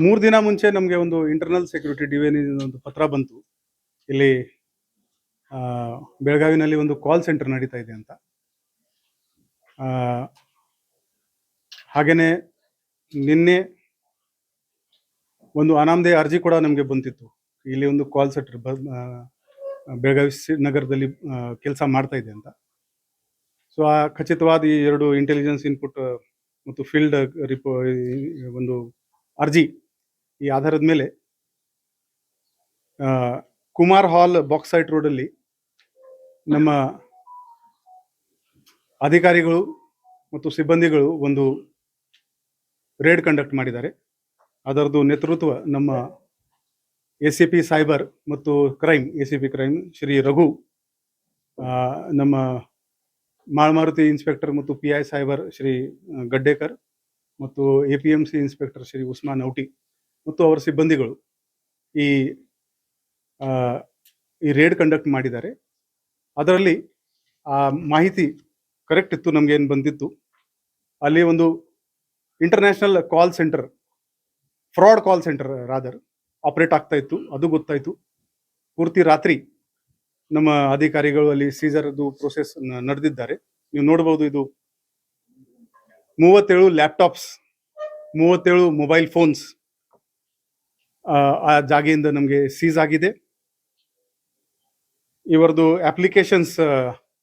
ಮೂರು ದಿನ ಮುಂಚೆ ನಮಗೆ ಒಂದು ಇಂಟರ್ನಲ್ ಸೆಕ್ಯೂರಿಟಿ ಡಿವಿಷನ್ ಒಂದು ಪತ್ರ ಬಂತು. ಇಲ್ಲಿ ಬೆಳಗಾವಿನಲ್ಲಿ ಒಂದು ಕಾಲ್ ಸೆಂಟರ್ ನಡೀತಾ ಇದೆ ಅಂತ. ಹಾಗೆಯೇ ನಿನ್ನೆ ಒಂದು ಅನಾಮಧೇಯ ಅರ್ಜಿ ಕೂಡ ನಮಗೆ ಬಂತಿತ್ತು. ಇಲ್ಲಿ ಒಂದು ಕಾಲ್ ಸೆಂಟರ್ ಬೆಳಗಾವಿ ನಗರದಲ್ಲಿ ಕೆಲಸ ಮಾಡ್ತಾ ಇದೆ ಅಂತ. ಸೊ ಆ, ಖಚಿತವಾದ ಈ ಎರಡು ಇಂಟೆಲಿಜೆನ್ಸ್ ಇನ್ಪುಟ್ ಮತ್ತು ಫೀಲ್ಡ್ ರಿಪೋ ಒಂದು ಅರ್ಜಿ ಈ ಆಧಾರದ ಮೇಲೆ ಕುಮಾರ್ ಹಾಲ್ ಬಾಕ್ಸೈಟ್ ರೋಡಲ್ಲಿ ನಮ್ಮ ಅಧಿಕಾರಿಗಳು ಮತ್ತು ಸಿಬ್ಬಂದಿಗಳು ಒಂದು ರೇಡ್ ಕಂಡಕ್ಟ್ ಮಾಡಿದ್ದಾರೆ. ಅದರದ್ದು ನೇತೃತ್ವ ನಮ್ಮ ಎ ಸಿ ಪಿ ಸೈಬರ್ ಮತ್ತು crime A C P crime Shri Raghu ನಮ್ಮ ಮಾಳಮಾರುತಿ ಇನ್ಸ್ಪೆಕ್ಟರ್ ಮತ್ತು P I cyber Shri Gaddekar ಮತ್ತು A P M C inspector Shri Usman Auti. ಮತ್ತು ಅವರ ಸಿಬ್ಬಂದಿಗಳು ಈ ಈ ರೇಡ್ ಕಂಡಕ್ಟ್ ಮಾಡಿದ್ದಾರೆ. ಅದರಲ್ಲಿ ಆ ಮಾಹಿತಿ ಕರೆಕ್ಟ್ ಇತ್ತು, ನಮ್ಗೆ ಏನು ಬಂದಿತ್ತು. ಅಲ್ಲಿ ಒಂದು international call centre fraud call centre rather operate ಆಗ್ತಾ ಇತ್ತು. ಅದು ಗೊತ್ತಾಯಿತು. ಪೂರ್ತಿ ರಾತ್ರಿ ನಮ್ಮ ಅಧಿಕಾರಿಗಳು ಅಲ್ಲಿ ಸೀಸರ್ದು ಪ್ರೋಸೆಸ್ ನಡೆದಿದ್ದಾರೆ. ನೀವು ನೋಡಬಹುದು ಇದು ಮೂವತ್ತೇಳು ಲ್ಯಾಪ್ಟಾಪ್ಸ್ ಮೂವತ್ತೇಳು ಮೊಬೈಲ್ ಫೋನ್ಸ್ ಆ ಜಾಗೆಯಿಂದ ನಮಗೆ ಸೀಸ್ ಆಗಿದೆ. ಇವರದು ಅಪ್ಲಿಕೇಶನ್ಸ್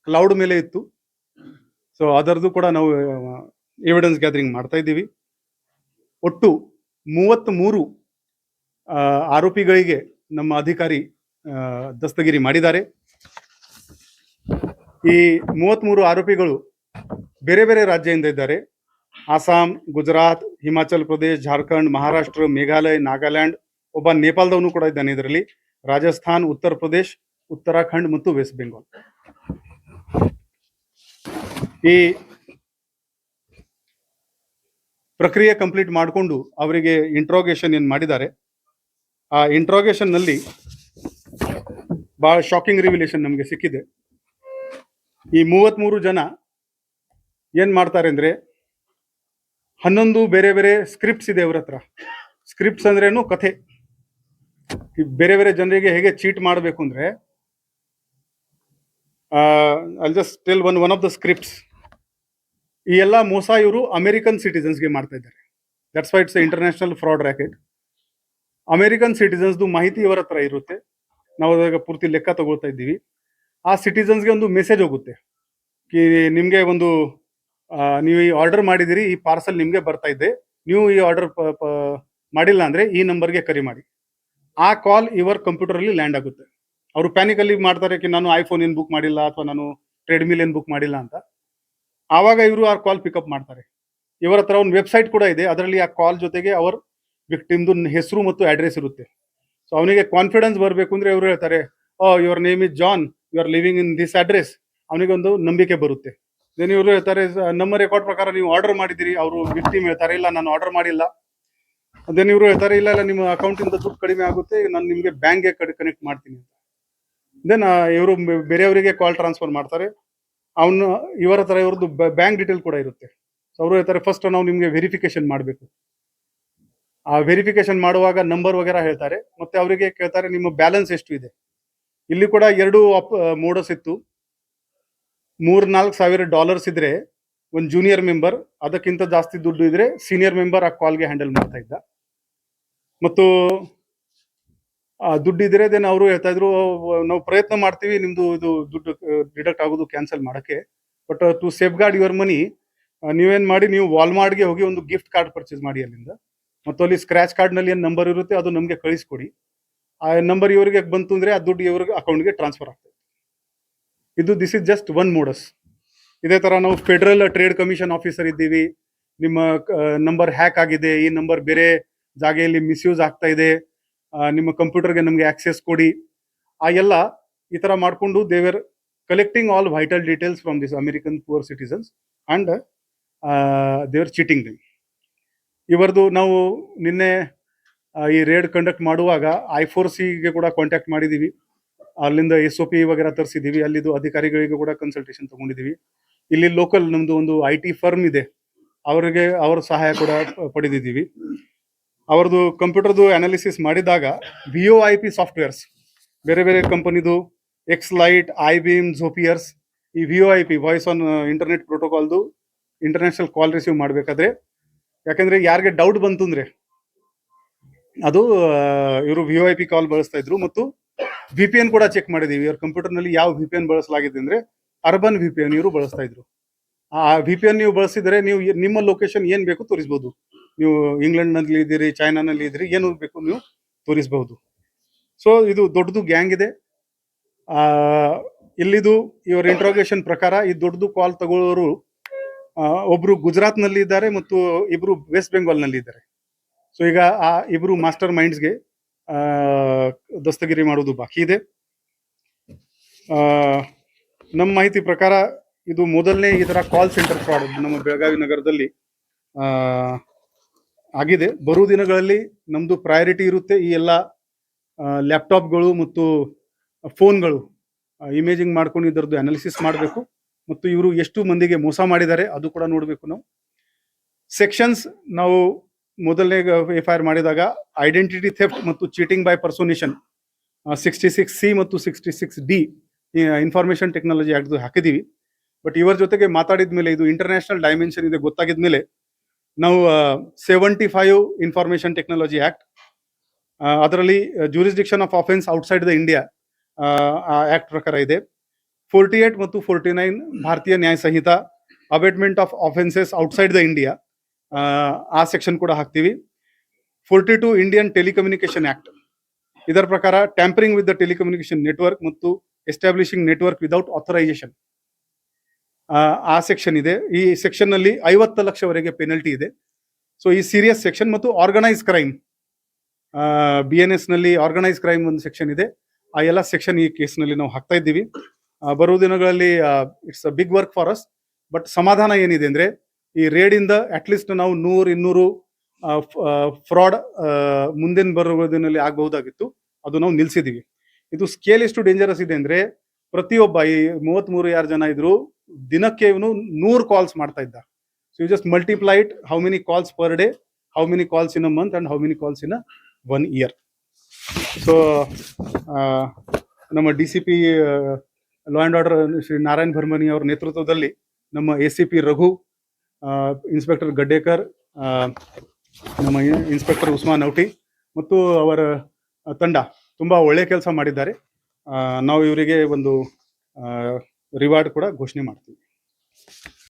ಕ್ಲೌಡ್ ಮೇಲೆ ಇತ್ತು. ಸೊ ಅದರದ್ದು ಕೂಡ ನಾವು ಎವಿಡೆನ್ಸ್ ಗ್ಯಾದರಿಂಗ್ ಮಾಡ್ತಾ ಇದ್ದೀವಿ. ಒಟ್ಟು ಮೂವತ್ತ್ ಮೂರು ಆರೋಪಿಗಳಿಗೆ ನಮ್ಮ ಅಧಿಕಾರಿ ದಸ್ತಗಿರಿ ಮಾಡಿದ್ದಾರೆ. ಈ ಮೂವತ್ತ್ಮೂರು ಆರೋಪಿಗಳು ಬೇರೆ ಬೇರೆ ರಾಜ್ಯದಿಂದ ಇದ್ದಾರೆ. ಅಸ್ಸಾಂ, ಗುಜರಾತ್, ಹಿಮಾಚಲ್ ಪ್ರದೇಶ್, ಜಾರ್ಖಂಡ್, ಮಹಾರಾಷ್ಟ್ರ, ಮೇಘಾಲಯ, ನಾಗಾಲ್ಯಾಂಡ್ ಒಬ್ಬ ನೇಪಾಳದವನು ಕೂಡ ಇದ್ದಾನೆ ಇದರಲ್ಲಿ. ರಾಜಸ್ಥಾನ್, ಉತ್ತರ ಪ್ರದೇಶ್, ಉತ್ತರಾಖಂಡ್ ಮತ್ತು ವೆಸ್ಟ್ ಬೆಂಗಾಲ್. ಈ ಪ್ರಕ್ರಿಯೆ ಕಂಪ್ಲೀಟ್ ಮಾಡಿಕೊಂಡು ಅವರಿಗೆ ಇಂಟ್ರೋಗೇಷನ್ ಏನು ಮಾಡಿದ್ದಾರೆ. ಆ ಇಂಟ್ರೋಗೇಷನ್ನಲ್ಲಿ ಬಹಳ ಶಾಕಿಂಗ್ ರಿವಿಲೇಷನ್ ನಮಗೆ ಸಿಕ್ಕಿದೆ. ಈ ಮೂವತ್ಮೂರು ಜನ ಏನ್ ಮಾಡ್ತಾರೆ ಅಂದ್ರೆ ಹನ್ನೊಂದು ಬೇರೆ ಬೇರೆ ಸ್ಕ್ರಿಪ್ಟ್ಸ್ ಇದೆ ಅವ್ರ ಹತ್ರ. ಸ್ಕ್ರಿಪ್ಟ್ಸ್ ಅಂದ್ರೇನು ಕಥೆ. ಬೇರೆ ಬೇರೆ ಜನರಿಗೆ ಹೇಗೆ ಚೀಟ್ ಮಾಡಬೇಕು ಅಂದ್ರೆ all just tell one one of the scripts ಈ ಎಲ್ಲ ಮೋಸ ಇವರು ಅಮೆರಿಕನ್ ಸಿಟಿಸನ್ಸ್ಗೆ ಮಾಡ್ತಾ ಇದ್ದಾರೆ. That's why it's international fraud racket American ಸಿಟಿಸನ್ಸ್ದು ಮಾಹಿತಿ ಇವರ ಹತ್ರ ಇರುತ್ತೆ. ನಾವು ಅದಾಗ ಪೂರ್ತಿ ಲೆಕ್ಕ ತಗೊಳ್ತಾ ಇದ್ದೀವಿ. ಆ ಸಿಟಿಸನ್ಸ್ಗೆ ಒಂದು ಮೆಸೇಜ್ ಹೋಗುತ್ತೆ. ಕಿ ನಿಮಗೆ ಒಂದು ನೀವು ಈ ಆರ್ಡರ್ ಮಾಡಿದಿರಿ ಈ ಪಾರ್ಸಲ್ ನಿಮಗೆ ಬರ್ತಾ ಇದೆ. ನೀವು ಈ ಆರ್ಡರ್ ಮಾಡಿಲ್ಲ ಅಂದ್ರೆ ಈ ನಂಬರ್ಗೆ ಕರೆ ಮಾಡಿ. ಆ ಕಾಲ್ ಇವರ ಕಂಪ್ಯೂಟರಲ್ಲಿ ಲ್ಯಾಂಡ್ ಆಗುತ್ತೆ. ಅವರು ಪ್ಯಾನಿಕ್ ಅಲ್ಲಿ ಮಾಡ್ತಾರೆ ಕಿ ನಾನು ಐಫೋನ್ ಏನು ಬುಕ್ ಮಾಡಿಲ್ಲ ಅಥವಾ ನಾನು ಟ್ರೆಡ್ಮಿಲ್ ಏನು ಬುಕ್ ಮಾಡಿಲ್ಲ ಅಂತ. ಆವಾಗ ಇವರು ಆ ಕಾಲ್ ಪಿಕಪ್ ಮಾಡ್ತಾರೆ. ಇವರ ಹತ್ರ ಒಂದು ವೆಬ್ಸೈಟ್ ಕೂಡ ಇದೆ. ಅದರಲ್ಲಿ ಆ ಕಾಲ್ ಜೊತೆಗೆ ಅವರ್ ವಿಕ್ಟಿಮ್ದು ಹೆಸರು ಮತ್ತು ಅಡ್ರೆಸ್ ಇರುತ್ತೆ. ಸೊ ಅವನಿಗೆ ಕಾನ್ಫಿಡೆನ್ಸ್ ಬರಬೇಕು ಅಂದ್ರೆ ಇವರು ಹೇಳ್ತಾರೆ, ಓ your name is John you are living in this address ಅವನಿಗೆ ಒಂದು ನಂಬಿಕೆ ಬರುತ್ತೆ. ದೆನ್ ಇವರು ಹೇಳ್ತಾರೆ ನಮ್ಮ ರೆಕಾರ್ಡ್ ಪ್ರಕಾರ ನೀವು ಆರ್ಡರ್ ಮಾಡಿದಿರಿ ಅವರು ವಿಕ್ಟಿಮ್ ಹೇಳ್ತಾರೆ, ಇಲ್ಲ, ನಾನು ಆರ್ಡರ್ ಮಾಡಿಲ್ಲ. ದೆನ್ ಇವರು ಹೇಳ್ತಾರೆ, ಇಲ್ಲ ಇಲ್ಲ, ನಿಮ್ಮ ಅಕೌಂಟ್ ಇಂದ ದುಡ್ಡು ಕಡಿಮೆ ಆಗುತ್ತೆ, ನಾನು ನಿಮಗೆ ಬ್ಯಾಂಕ್ಗೆ ಕನೆಕ್ಟ್ ಮಾಡ್ತೀನಿ ಅಂತ. ದೆನ್ ಇವರು ಬೇರೆಯವರಿಗೆ ಕಾಲ್ ಟ್ರಾನ್ಸ್ಫರ್ ಮಾಡ್ತಾರೆ. ಅವನು, ಇವರ ಹತ್ರ ಇವ್ರದ್ದು ಬ್ಯಾಂಕ್ ಡೀಟೇಲ್ ಕೂಡ ಇರುತ್ತೆ. ಸೊ ಅವರು ಹೇಳ್ತಾರೆ ಫಸ್ಟ್ ನಾವು ನಿಮಗೆ ವೆರಿಫಿಕೇಶನ್ ಮಾಡಬೇಕು. ಆ ವೆರಿಫಿಕೇಶನ್ ಮಾಡುವಾಗ ನಂಬರ್ ವಗೇರಾ ಹೇಳ್ತಾರೆ. ಮತ್ತೆ ಅವರಿಗೆ ಕೇಳ್ತಾರೆ, ನಿಮ್ಮ ಬ್ಯಾಲೆನ್ಸ್ ಎಷ್ಟು ಇದೆ? ಇಲ್ಲಿ ಕೂಡ ಎರಡು ಮೋಡಸ್ ಇತ್ತು. ಮೂರ್ ನಾಲ್ಕು ಸಾವಿರ ಡಾಲರ್ಸ್ ಇದ್ರೆ, ಒಂದು ಜೂನಿಯರ್ ಮೆಂಬರ್ ಅದಕ್ಕಿಂತ ಜಾಸ್ತಿ ದುಡ್ಡು ಇದ್ರೆ ಸೀನಿಯರ್ ಮೆಂಬರ್ ಆ ಕಾಲ್ಗೆ ಹ್ಯಾಂಡಲ್ ಮಾಡ್ತಾ ಇದ್ದ. ಮತ್ತು ಆ ದುಡ್ಡು ದೆನ್ ಅವರು ಹೇಳ್ತಾ ಇದ್ರು, ನಾವು ಪ್ರಯತ್ನ ಮಾಡ್ತೀವಿ, ನಿಮ್ದು ಇದು ದುಡ್ಡು ಡಿಡಕ್ಟ್ ಆಗೋದು ಕ್ಯಾನ್ಸಲ್ ಮಾಡೋಕ್ಕೆ. But to safeguard your money ನೀವೇನ್ ಮಾಡಿ, ನೀವು ವಾಲ್ಮಾರ್ಟ್ಗೆ ಹೋಗಿ ಒಂದು ಗಿಫ್ಟ್ ಕಾರ್ಡ್ ಪರ್ಚೇಸ್ ಮಾಡಿ ಅಲ್ಲಿಂದ. ಮತ್ತು ಅಲ್ಲಿ ಸ್ಕ್ರಾಚ್ ಕಾರ್ಡ್ನಲ್ಲಿ ಏನ್ ನಂಬರ್ ಇರುತ್ತೆ, ಅದು ನಮಗೆ ಕಳಿಸ್ಕೊಡಿ. ಆ ನಂಬರ್ ಇವರಿಗೆ ಬಂತು ಅಂದ್ರೆ, ಆ ದುಡ್ಡು ಇವ್ರಿಗೆ ಅಕೌಂಟ್ಗೆ ಟ್ರಾನ್ಸ್ಫರ್ ಆಗ್ತದೆ. ಇದು this is just one modus ಇದೇ ತರ ನಾವು ಫೆಡರಲ್ ಟ್ರೇಡ್ ಕಮಿಷನ್ ಆಫೀಸರ್ ಇದ್ದೀವಿ. ನಿಮ್ಮ ನಂಬರ್ ಹ್ಯಾಕ್ ಆಗಿದೆ, ಈ ನಂಬರ್ ಬೇರೆ ಜಾಗೆಯಲ್ಲಿ ಮಿಸ್ಯೂಸ್ ಆಗ್ತಾ ಇದೆ. ನಿಮ್ಮ ಕಂಪ್ಯೂಟರ್ಗೆ ನಮಗೆ ಆಕ್ಸೆಸ್ ಕೊಡಿ. ಆ ಎಲ್ಲ ಈ ತರ ಮಾಡ್ಕೊಂಡು they're collecting all vital details from this American poor citizens and they're cheating them ಇವರದು ನಾವು ನಿನ್ನೆ ಈ ರೇಡ್ ಕಂಡಕ್ಟ್ ಮಾಡುವಾಗ ಐ ಫೋರ್ ಸಿಗೆ ಕೂಡ ಕಾಂಟ್ಯಾಕ್ಟ್ ಮಾಡಿದ್ದೀವಿ ಅಲ್ಲಿಂದ ಎಸ್ ಒ ಪಿ ವಗೇರಾ ತರಿಸಿದ್ದೀವಿ ಅಲ್ಲಿದ್ದು ಅಧಿಕಾರಿಗಳಿಗೆ ಕೂಡ ಕನ್ಸಲ್ಟೇಷನ್ ತಗೊಂಡಿದೀವಿ. ಇಲ್ಲಿ ಲೋಕಲ್ ನಮ್ಮದು ಒಂದು ಐ ಟಿ ಫರ್ಮ್ ಇದೆ. ಅವರಿಗೆ, ಅವರ ಸಹಾಯ ಕೂಡ ಪಡೆದಿದ್ದೀವಿ. ಅವ್ರದ್ದು ಕಂಪ್ಯೂಟರ್ದು ಅನಾಲಿಸಿಸ್ ಮಾಡಿದಾಗ V O I P softwares ಬೇರೆ ಬೇರೆ ಕಂಪನಿದು X lite I beam Zoipers ಈ V O I P voice on internet ಪ್ರೋಟೋಕಾಲ್ದು international call receive ಮಾಡಬೇಕಾದ್ರೆ, ಯಾಕಂದ್ರೆ ಯಾರಿಗೆ ಡೌಟ್ ಬಂತು ಅಂದ್ರೆ, ಅದು ಇವರು ವಿ ಐ ಪಿ ಕಾಲ್ ಬಳಸ್ತಾ ಇದ್ರು ಮತ್ತು ವಿ ಪಿ ಎನ್ ಕೂಡ ಚೆಕ್ ಮಾಡಿದೀವಿ. ಇವ್ರ ಕಂಪ್ಯೂಟರ್ನಲ್ಲಿ ಯಾವ ವಿ ಪಿ ಎನ್ ಬಳಸಲಾಗಿದೆ ಅಂದ್ರೆ ಅರ್ಬನ್ ವಿ ಪಿ ಎನ್ ಇವರು ಬಳಸ್ತಾ ಇದ್ರು. ಆ ವಿ ಪಿ ಎನ್ ನೀವು ಬಳಸಿದರೆ ನೀವು ನಿಮ್ಮ ಲೊಕೇಶನ್ ಏನ್ ಬೇಕು ತೋರಿಸಬಹುದು ನೀವು ಇಂಗ್ಲೆಂಡ್ನಲ್ಲಿ ಇದ್ದೀರಿ, ಚೈನಾನಲ್ಲಿ ಇದ್ದೀರಿ, ಏನು ಬೇಕು ನೀವು ತೋರಿಸಬಹುದು. ಸೊ ಇದು ದೊಡ್ಡದು ಗ್ಯಾಂಗ್ ಇದೆ. ಇಲ್ಲಿದು ಇವರ ಇಂಟ್ರೋಗೇಷನ್ ಪ್ರಕಾರ ಈ ದೊಡ್ಡದು ಕಾಲ್ ತಗೊಳ್ಳೋರು ಒಬ್ರು ಗುಜರಾತ್ನಲ್ಲಿ ಇದ್ದಾರೆ ಮತ್ತು ಇಬ್ರು ವೆಸ್ಟ್ ಬೆಂಗಾಲ್ನಲ್ಲಿ ಇದ್ದಾರೆ. ಸೊ ಈಗ ಆ ಇಬ್ರು ಮಾಸ್ಟರ್ ಮೈಂಡ್ಸ್ಗೆ ದಸ್ತಗಿರಿ ಮಾಡೋದು ಬಾಕಿ ಇದೆ. ನಮ್ಮ ಮಾಹಿತಿ ಪ್ರಕಾರ ಇದು ಮೊದಲನೇ ಈ ಥರ ಕಾಲ್ ಸೆಂಟರ್ ಫ್ರಾಡ್ ನಮ್ಮ ಬೆಳಗಾವಿ ನಗರದಲ್ಲಿ ಆಗಿದೆ. ಬರುವ ದಿನಗಳಲ್ಲಿ ನಮ್ದು ಪ್ರಯಾರಿಟಿ ಇರುತ್ತೆ ಈ ಎಲ್ಲ ಲ್ಯಾಪ್ಟಾಪ್ಗಳು ಮತ್ತು ಫೋನ್ಗಳು ಇಮೇಜಿಂಗ್ ಮಾಡ್ಕೊಂಡು ಇದರದ್ದು ಅನಾಲಿಸಿಸ್ ಮಾಡಬೇಕು. ಮತ್ತು ಇವರು ಎಷ್ಟು ಮಂದಿಗೆ ಮೋಸ ಮಾಡಿದ್ದಾರೆ ಅದು ಕೂಡ ನೋಡಬೇಕು ನಾವು. ಸೆಕ್ಷನ್ಸ್ ನಾವು ಮೊದಲನೇ ಎಫ್ ಆರ್ ಮಾಡಿದಾಗ ಐಡೆಂಟಿಟಿ ಥೆಫ್ಟ್ ಮತ್ತು cheating by personation sixty six C ಮತ್ತು sixty six D information technology act ಹಾಕಿದ್ದೀವಿ ಬಟ್ ಇವರ ಜೊತೆಗೆ ಮಾತಾಡಿದ ಮೇಲೆ ಇದು ಇಂಟರ್ನ್ಯಾಷನಲ್ ಡೈಮೆನ್ಷನ್ ಇದೆ ಗೊತ್ತಾಗಿದ ಮೇಲೆ ನಾವು seventy five information technology act ಅದರಲ್ಲಿ jurisdiction of offence outside the India act ಪ್ರಕಾರ ಇದೆ. ಫೋರ್ಟಿ ಏಟ್ ಮತ್ತು forty nine Bharatiya Nyaya Sanhita abetment of offences outside the India ಆ ಸೆಕ್ಷನ್ ಕೂಡ ಹಾಕ್ತೀವಿ. Forty two Indian telecommunication act ಇದರ ಪ್ರಕಾರ tampering with the telecommunication network ಮತ್ತು establishing network without authorisation ಆ ಸೆಕ್ಷನ್ ಇದೆ. ಈ ಸೆಕ್ಷನ್ನಲ್ಲಿ ಐವತ್ತು ಲಕ್ಷವರೆಗೆ ಪೆನಲ್ಟಿ ಇದೆ. ಸೊ ಈ ಸೀರಿಯಸ್ ಸೆಕ್ಷನ್ ಮತ್ತು ಆರ್ಗನೈಸ್ ಕ್ರೈಮ್ ಬಿ ಎನ್ನಲ್ಲಿ ಆರ್ಗನೈಸ್ ಕ್ರೈಮ್ ಒಂದು ಸೆಕ್ಷನ್ ಇದೆ. ಆ ಎಲ್ಲ ಸೆಕ್ಷನ್ ಈ ಕೇಸ್ನಲ್ಲಿ ನಾವು ಹಾಕ್ತಾ ಇದ್ದೀವಿ. ಬರುವ ದಿನಗಳಲ್ಲಿ it's a big work for us but ಸಮಾಧಾನ ಏನಿದೆ ಅಂದ್ರೆ, ಈ ರೇಡ್ ಇಂದ ಅಟ್ಲೀಸ್ಟ್ ನಾವು ನೂರು, ಇನ್ನೂರು ಫ್ರಾಡ್ ಮುಂದಿನ ಬರುವ ದಿನದಲ್ಲಿ ಆಗಬಹುದಾಗಿತ್ತು. ಅದು ನಾವು ನಿಲ್ಸಿದೀವಿ ಇದು ಸ್ಕೇಲ್ ಎಷ್ಟು ಡೇಂಜರಸ್ ಇದೆ ಅಂದ್ರೆ, ಪ್ರತಿಯೊಬ್ಬ ಈ ಮೂವತ್ತ್ ಮೂರು ಯಾರು ಜನ ಇದ್ರು ದಿನಕ್ಕೆ ಇವನು ನೂರು ಕಾಲ್ಸ್ ಮಾಡ್ತಾ ಇದ್ದ. So you just multiply it how many calls per day how many calls in a month and how many calls in a one year so ನಮ್ಮ D C P law and order Shri Narayan Bharmani ಅವರ ನೇತೃತ್ವದಲ್ಲಿ ನಮ್ಮ A C P Raghu inspector Gaddekar ನಮ್ಮ inspector Usman Auti ಮತ್ತು ಅವರ ತಂಡ ತುಂಬ ಒಳ್ಳೆಯ ಕೆಲಸ ಮಾಡಿದ್ದಾರೆ. ನಾವು ಇವರಿಗೆ ಒಂದು ರಿವಾರ್ಡ್ ಕೂಡ ಘೋಷಣೆ ಮಾಡ್ತೀವಿ.